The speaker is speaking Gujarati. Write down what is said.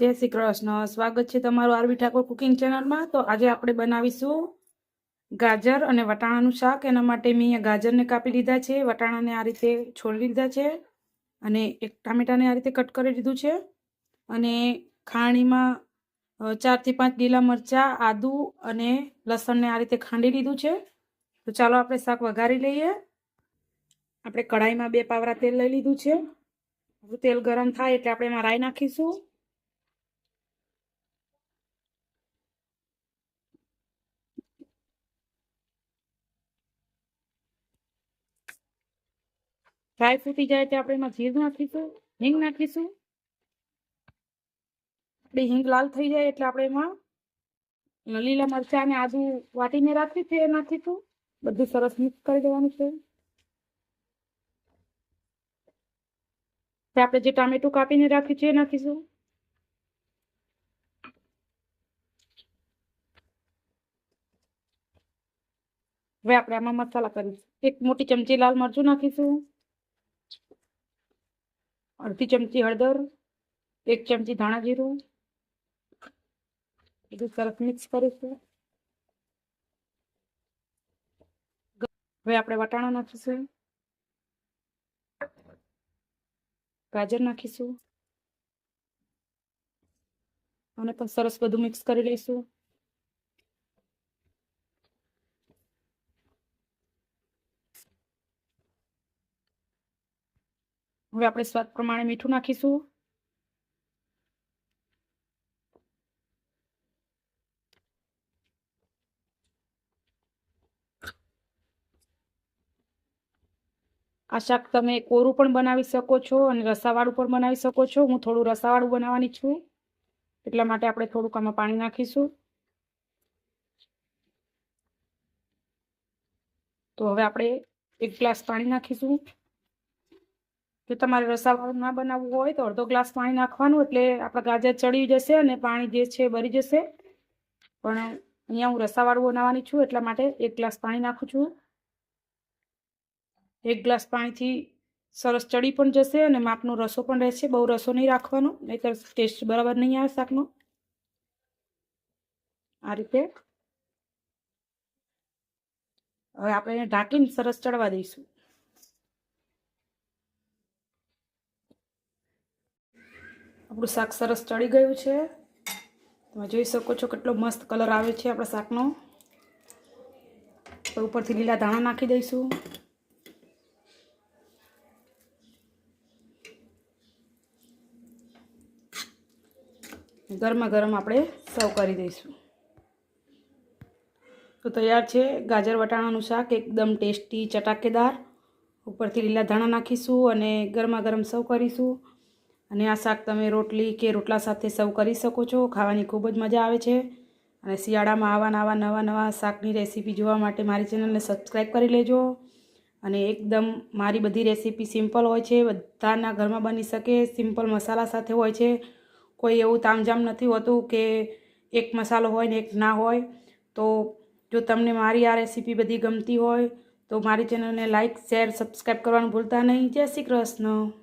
જય શ્રી કૃષ્ણ. સ્વાગત છે તમારું આરવી ઠાકોર કુકિંગ ચેનલમાં. તો આજે આપણે બનાવીશું ગાજર અને વટાણાનું શાક. એના માટે મેં ગાજરને કાપી લીધા છે. વટાણાને આ રીતે છોડી લીધા છે અને એક ટામેટાને આ રીતે કટ કરી લીધું છે. અને ખાણીમાં ચારથી પાંચ લીલા મરચાં, આદુ અને લસણને આ રીતે ખાંડી લીધું છે. તો ચાલો આપણે શાક વઘારી લઈએ. આપણે કઢાઈમાં બે પાવરા તેલ લઈ લીધું છે. તેલ ગરમ થાય એટલે આપણે એમાં રાઈ નાખીશું. ફ્રાય ફૂટી જાય એટલે આપણે એમાં જીરું નાખીશું. હિંગ નાખીશું. આપણી હિંગ લાલ થઈ જાય એટલે આપણે એમાં લીલા મરચાં અને આદુ વાટીને રાખી છે એ નાખીશું. બધું સરસ મિક્સ કરી દેવાનું છે. આપણે જે ટામેટું કાપીને રાખ્યું છે એ નાખીશું. હવે આપણે આમાં મસાલા કરીશું. એક મોટી ચમચી લાલ મરચું નાખીશું. અડધી ચમચી હળદર, એક ચમચી ધાણા જીરું, બધું સરસ મિક્સ કરીશું. હવે આપણે વટાણા નાખીશું. ગાજર નાખીશું. અને પણ સરસ બધું મિક્સ કરી લઈશું. હવે આપણે સ્વાદ પ્રમાણે મીઠું નાખીશું. આ શાક તમે કોરું પણ બનાવી શકો છો અને રસાવાળું પણ બનાવી શકો છો. હું થોડું રસાવાળું બનાવવાની છું. એટલા માટે આપણે થોડુંક આમાં પાણી નાખીશું. તો હવે આપણે એક ગ્લાસ પાણી નાખીશું. જો તમારે રસાવાળું ના બનાવવું હોય તો અડધો ગ્લાસ પાણી નાખવાનું, એટલે આપણા ગાજર ચડી જશે અને પાણી જે છે બળી જશે. પણ અહીંયા હું રસાવાળું બનાવવાની છું, એટલા માટે એક ગ્લાસ પાણી નાખું છું. એક ગ્લાસ પાણીથી સરસ ચડી પણ જશે અને માપનો રસો પણ રહેશે, બહુ રસો નહીં રાખવાનો, નહીંતર ટેસ્ટ બરાબર નહીં આવે શાકનો. આ રીતે. હવે આપણે ઢાંકીને સરસ ચડવા દઈશું. આપણું શાક સરસ ચડી ગયું છે. તમે જોઈ શકો છો કેટલો મસ્ત કલર આવે છે આપણા શાકનો. તો ઉપરથી લીલા ધાણા નાખી દઈશું. ગરમા ગરમ આપણે સર્વ કરી દઈશું. તો તૈયાર છે ગાજર વટાણાનું શાક, એકદમ ટેસ્ટી ચટાકેદાર. ઉપરથી લીલા ધાણા નાખીશું અને ગરમા ગરમ સર્વ કરીશું. અને આ શાક તમે રોટલી કે રોટલા સાથે સર્વ કરી શકો છો. ખાવાની ખૂબ જ મજા આવે છે. અને શિયાળામાં આવા નવા નવા નવા શાકની રેસીપી જોવા માટે મારી ચેનલને સબસ્ક્રાઈબ કરી લેજો. અને એકદમ મારી બધી રેસીપી સિમ્પલ હોય છે. બધાના ઘરમાં બની શકે, સિમ્પલ મસાલા સાથે હોય છે. કોઈ એવું તામઝામ નથી હોતું કે એક મસાલો હોય ને એક ના હોય. તો જો તમને મારી આ રેસીપી બધી ગમતી હોય, તો મારી ચેનલને લાઇક શેર સબસ્ક્રાઈબ કરવાનું ભૂલતા નહીં. જય શ્રી કૃષ્ણ.